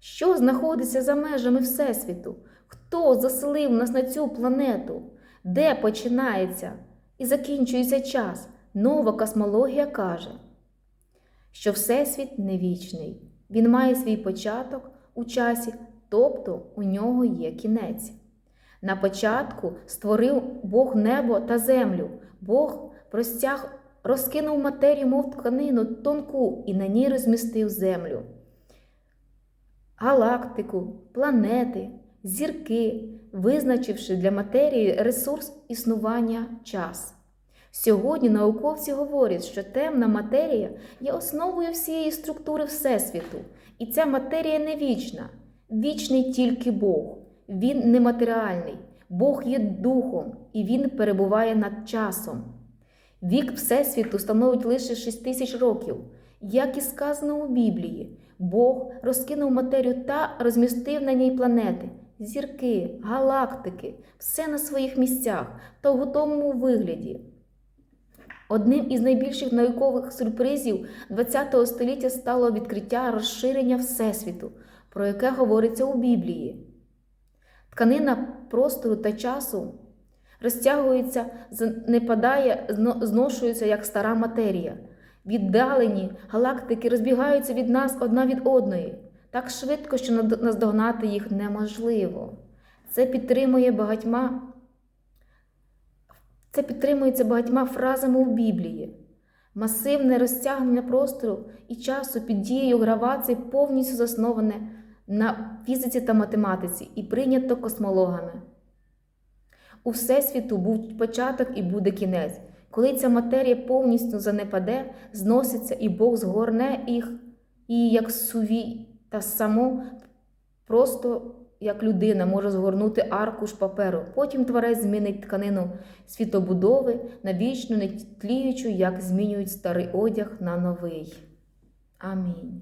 Що знаходиться за межами Всесвіту? Хто заселив нас на цю планету? Де починається і закінчується час? Нова космологія каже, що Всесвіт не вічний. Він має свій початок у часі, тобто у нього є кінець. На початку створив Бог небо та землю. Бог простяг, розкинув матерію, мов тканину тонку, і на ній розмістив землю. Галактику, планети, зірки, визначивши для матерії ресурс існування час. Сьогодні науковці говорять, що темна матерія є основою всієї структури Всесвіту, і ця матерія не вічна, вічний тільки Бог. Він нематеріальний, Бог є духом, і Він перебуває над часом. Вік Всесвіту становить лише 6 тисяч років. Як і сказано у Біблії, Бог розкинув матерію та розмістив на ній планети, зірки, галактики, все на своїх місцях та в готовому вигляді. Одним із найбільших наукових сюрпризів ХХ століття стало відкриття розширення Всесвіту, про яке говориться у Біблії. Тканина простору та часу розтягується, знепадає, зно- зношується як стара матерія. Віддалені галактики розбігаються від нас одна від одної так швидко, що наздогнати їх неможливо. Це підтримує багатьма. Це підтримується багатьма фразами у Біблії. Масивне розтягнення простору і часу під дією гравації повністю засноване на фізиці та математиці і прийнято космологами. У Всесвіту був початок і буде кінець. Коли ця матерія повністю занепаде, зноситься і Бог згорне їх, і як сувій, та само просто як людина може згорнути аркуш паперу. Потім творець змінить тканину світобудови на вічну, не тліючу, як змінюють старий одяг на новий. Амінь.